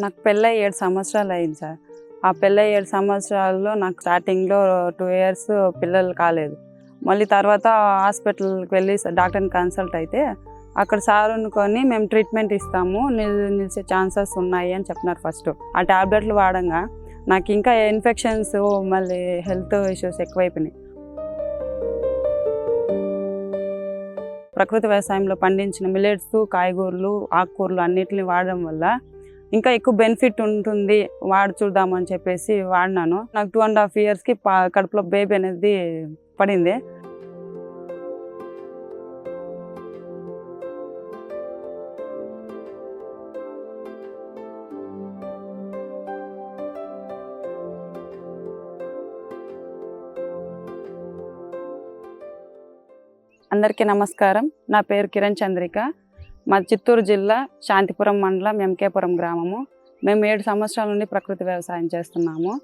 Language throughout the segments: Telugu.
నాకు పెళ్ళై ఏడు సంవత్సరాలు అయింది సార్. ఆ పెళ్ళై ఏడు సంవత్సరాల్లో నాకు స్టార్టింగ్లో టూ ఇయర్స్ పిల్లలు కాలేదు. మళ్ళీ తర్వాత హాస్పిటల్కి వెళ్ళి డాక్టర్ని కన్సల్ట్ అయితే అక్కడ సార్ అనుకొని మేము ట్రీట్మెంట్ ఇస్తాము నిల్ నిలిచే ఛాన్సెస్ ఉన్నాయి అని చెప్పినారు ఫస్ట్ ఆ టాబ్లెట్లు వాడంగా నాకు ఇంకా ఇన్ఫెక్షన్స్ మళ్ళీ హెల్త్ ఇష్యూస్ ఎక్కువైపోయినాయి. ప్రకృతి వ్యవసాయంలో పండించిన మిలెట్స్ కాయగూరలు ఆకుకూరలు అన్నిటిని వాడడం వల్ల ఇంకా ఎక్కువ బెనిఫిట్ ఉంటుంది వాడి చూద్దామని చెప్పేసి వాడినాను. నాకు టూ అండ్ హాఫ్ ఇయర్స్కి పా కడుపులో బేబీ అనేది పడింది. అందరికీ నమస్కారం. నా పేరు కిరణ్ చంద్రిక. మా చిత్తూరు జిల్లా శాంతిపురం మండలం ఎంకేపురం గ్రామము. మేము ఏడు సంవత్సరాల నుండి ప్రకృతి వ్యవసాయం చేస్తున్నాము.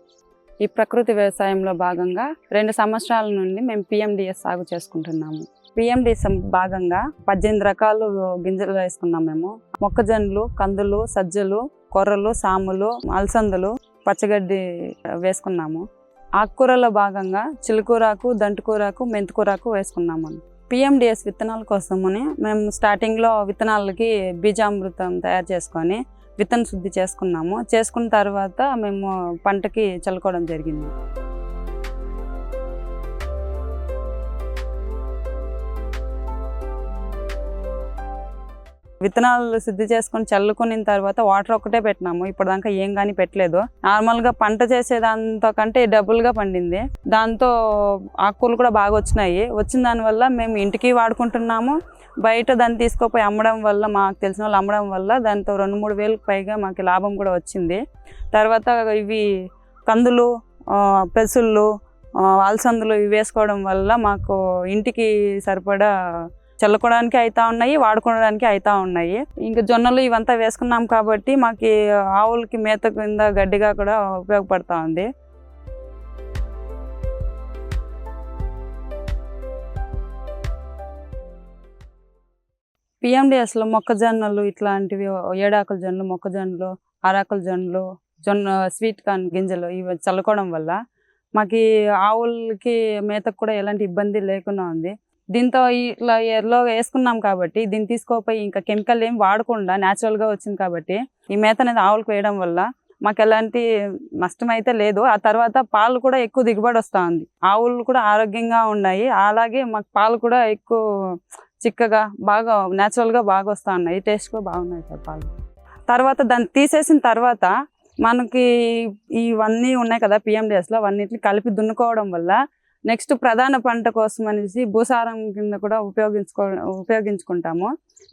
ఈ ప్రకృతి వ్యవసాయంలో భాగంగా రెండు సంవత్సరాల నుండి మేము పిఎండిఎస్ సాగు చేసుకుంటున్నాము. పిఎండిఎస్ భాగంగా పద్దెనిమిది రకాలు గింజలు వేసుకున్నాం మేము. మొక్కజొన్నలు కందులు సజ్జలు కొర్రలు సాములు అలసందలు పచ్చగడ్డి వేసుకున్నాము. ఆకుకూరలో భాగంగా చిలుకూరాకు దంటుకూరాకు మెంతికూరాకు వేసుకున్నాము. పిఎండిఎస్ విత్తనాల కోసమని మేము స్టార్టింగ్లో విత్తనాలకి బీజామృతం తయారు చేసుకొని విత్తన శుద్ధి చేసుకున్నాము. చేసుకున్న తర్వాత మేము పంటకి చల్లుకోవడం జరిగింది. విత్తనాలు శుద్ధి చేసుకొని చల్లుకున్న తర్వాత వాటర్ ఒక్కటే పెట్టినాము. ఇప్పటిదాకా ఏం కానీ పెట్టలేదు. నార్మల్గా పంట చేసే దాంతో కంటే డబుల్గా పండింది. దాంతో ఆకుకూరలు కూడా బాగా వచ్చినాయి. వచ్చిన దానివల్ల మేము ఇంటికి వాడుకుంటున్నాము. బయట దాన్ని తీసుకుపోయి అమ్మడం వల్ల మాకు తెలిసిన వాళ్ళు అమ్మడం వల్ల దాంతో రెండు మూడు వేలకు పైగా మాకు లాభం కూడా వచ్చింది. తర్వాత ఇవి కందులు పెసుళ్ళు అలసందులు ఇవి వేసుకోవడం వల్ల మాకు ఇంటికి సరిపడా చల్లుకోవడానికి అవుతా ఉన్నాయి వాడుకోవడానికి అవుతా ఉన్నాయి. ఇంకా జొన్నలు ఇవంతా వేసుకున్నాం కాబట్టి మాకు ఆవులకి మేత కింద గడ్డిగా కూడా ఉపయోగపడతా ఉంది. పిఎండిఎస్లో మొక్కజొన్నలు ఇట్లాంటివి ఏడాకుల జొన్నలు మొక్కజొన్నలు ఆరాకుల జొన్నలు జొన్న స్వీట్ కార్న్ గింజలు ఇవి చల్లుకోవడం వల్ల మాకు ఆవులకి మేతకు కూడా ఎలాంటి ఇబ్బంది లేకుండా ఉంది. దీంతో ఇట్లా ఎర్లో వేసుకున్నాం కాబట్టి దీన్ని తీసుకోపోయి ఇంకా కెమికల్ ఏం వాడకుండా న్యాచురల్గా వచ్చింది కాబట్టి ఈ మేత అనేది ఆవులకు వేయడం వల్ల మాకు ఎలాంటి నష్టం అయితే లేదు. ఆ తర్వాత పాలు కూడా ఎక్కువ దిగుబడి వస్తూ ఉంది ఆవులు కూడా ఆరోగ్యంగా ఉన్నాయి. అలాగే మాకు పాలు కూడా ఎక్కువ చిక్కగా బాగా న్యాచురల్గా బాగా వస్తూ ఉన్నాయి టేస్ట్ కూడా బాగున్నాయి సార్ పాలు. తర్వాత దాన్ని తీసేసిన తర్వాత మనకి ఇవన్నీ ఉన్నాయి కదా పిఎండిఎస్లో అవన్నిటిని కలిపి దున్నుకోవడం వల్ల నెక్స్ట్ ప్రధాన పంట కోసం అనేసి భూసారం కింద కూడా ఉపయోగించుకో ఉపయోగించుకుంటాము.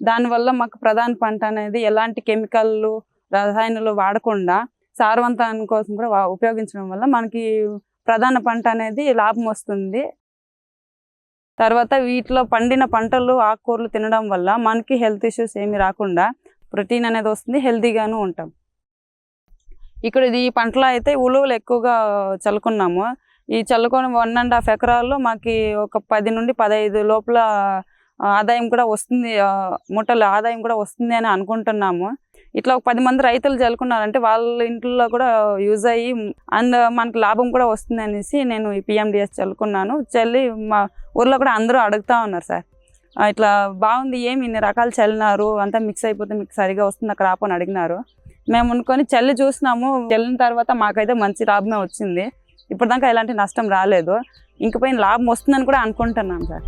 దానివల్ల మాకు ప్రధాన పంట అనేది ఎలాంటి కెమికల్లు రసాయనాలు వాడకుండా సారవంతాన్ని కోసం కూడా ఉపయోగించడం వల్ల మనకి ప్రధాన పంట అనేది లాభం వస్తుంది. తర్వాత వీటిలో పండిన పంటలు ఆకుకూరలు తినడం వల్ల మనకి హెల్త్ ఇష్యూస్ ఏమి రాకుండా ప్రోటీన్ అనేది వస్తుంది హెల్తీగాను ఉంటాం. ఇక్కడ ఇది ఈ పంటలో అయితే ఉలువలు ఎక్కువగా చల్లుకున్నాము. ఈ చల్లుకొని వన్ అండ్ హాఫ్ ఎకరాల్లో మాకు ఒక పది నుండి పదహైదు లోపల ఆదాయం కూడా వస్తుంది ఆ, మూటల ఆదాయం కూడా వస్తుంది అని అనుకుంటున్నాము. ఇట్లా ఒక పది మంది రైతులు చల్లుకున్నారంటే వాళ్ళ ఇంట్లో కూడా యూజ్ అయ్యి అండ్ మనకు లాభం కూడా వస్తుంది అనేసి నేను ఈ పిఎండిఎస్ చల్లుకున్నాను. చల్లి మా ఊర్లో కూడా అందరూ అడుగుతా ఉన్నారు సార్. ఇట్లా బాగుంది ఏమి ఇన్ని రకాలు చల్లినారు అంతా మిక్స్ అయిపోతే మీకు సరిగా వస్తుంది అక్కడ ఆపని అడిగినారు. మేము అనుకొని చల్లి చూసినాము. చల్లిన తర్వాత మాకైతే మంచి లాభమే వచ్చింది. ఇప్పటిదాకా ఎలాంటి నష్టం రాలేదు. ఇంక లాభం వస్తుందని కూడా అనుకుంటున్నాను సార్.